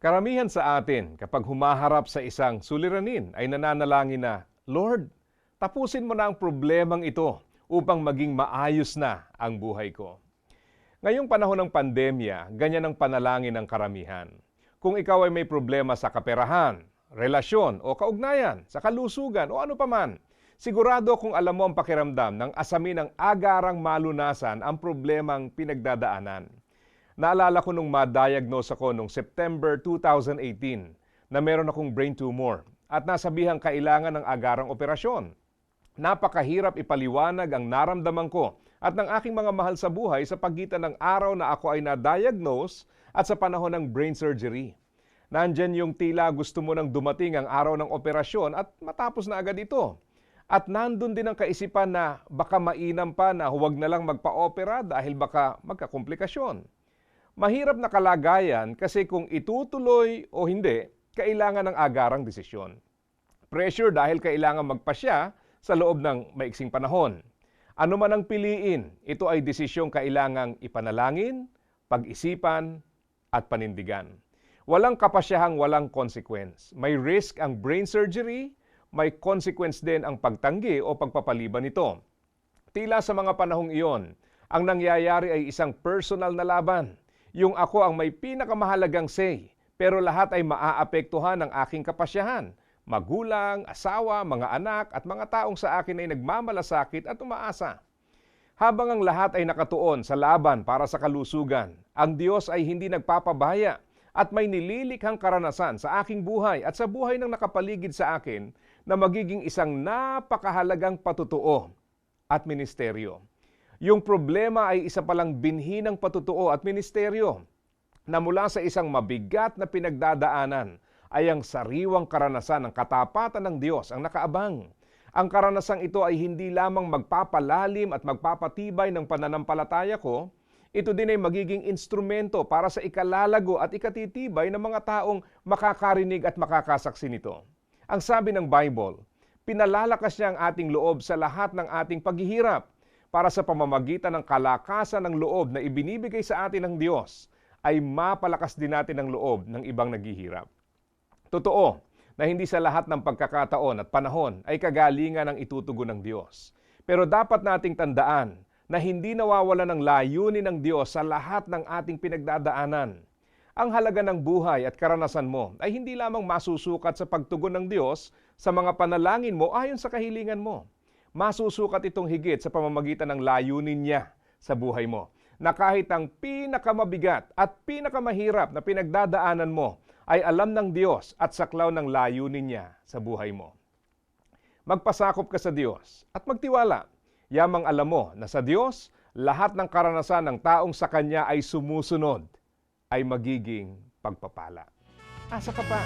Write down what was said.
Karamihan sa atin kapag humaharap sa isang suliranin ay nananalangin na, Lord, tapusin mo na ang problemang ito upang maging maayos na ang buhay ko. Ngayong panahon ng pandemya, ganyan ang panalangin ng karamihan. Kung ikaw ay may problema sa kaperahan, relasyon o kaugnayan, sa kalusugan o ano paman, sigurado kung alam mo ang pakiramdam ng asamin ng agarang malunasan ang problemang pinagdadaanan. Naalala ko nung ma-diagnose ako nung September 2018 na meron akong brain tumor at nasabihang kailangan ng agarang operasyon. Napakahirap ipaliwanag ang naramdaman ko at ng aking mga mahal sa buhay sa pagitan ng araw na ako ay na-diagnose at sa panahon ng brain surgery. Nandyan yung tila gusto mo nang dumating ang araw ng operasyon at matapos na agad ito. At nandun din ang kaisipan na baka mainam pa na huwag na lang magpa-opera dahil baka magkakomplikasyon. Mahirap na kalagayan kasi kung itutuloy o hindi, kailangan ng agarang desisyon. Pressure dahil kailangan magpasya sa loob ng maiksing panahon. Ano man ang piliin, ito ay desisyong kailangang ipanalangin, pag-isipan, at panindigan. Walang kapasyahang walang consequence. May risk ang brain surgery, may consequence din ang pagtanggi o pagpapaliban nito. Tila sa mga panahong iyon, ang nangyayari ay isang personal na laban. Yung ako ang may pinakamahalagang say, pero lahat ay maaapektuhan ng aking kapasyahan. Magulang, asawa, mga anak at mga taong sa akin ay nagmamalasakit at umaasa. Habang ang lahat ay nakatuon sa laban para sa kalusugan, ang Diyos ay hindi nagpapabaya at may nililikhang karanasan sa aking buhay at sa buhay ng nakapaligid sa akin na magiging isang napakahalagang patutuo at ministeryo. Yung problema ay isa palang binhi ng patutuo at ministeryo na mula sa isang mabigat na pinagdadaanan ay ang sariwang karanasan ng katapatan ng Diyos ang nakaabang. Ang karanasang ito ay hindi lamang magpapalalim at magpapatibay ng pananampalataya ko, ito din ay magiging instrumento para sa ikalalago at ikatitibay ng mga taong makakarinig at makakasaksi nito. Ang sabi ng Bible, pinalalakas niya ang ating loob sa lahat ng ating paghihirap para sa pamamagitan ng kalakasan ng loob na ibinibigay sa atin ng Diyos ay mapalakas din natin ang loob ng ibang naghihirap. Totoo na hindi sa lahat ng pagkakataon at panahon ay kagalingan ang itutugon ng Diyos. Pero dapat nating tandaan na hindi nawawala ng layunin ng Diyos sa lahat ng ating pinagdadaanan. Ang halaga ng buhay at karanasan mo ay hindi lamang masusukat sa pagtugon ng Diyos sa mga panalangin mo ayon sa kahilingan mo. Masusukat itong higit sa pamamagitan ng layunin niya sa buhay mo na kahit ang pinakamabigat at pinakamahirap na pinagdadaanan mo ay alam ng Diyos at saklaw ng layunin niya sa buhay mo. Magpasakop ka sa Diyos at magtiwala. Yamang alam mo na sa Diyos, lahat ng karanasan ng taong sa Kanya ay sumusunod ay magiging pagpapala. Asa ka pa?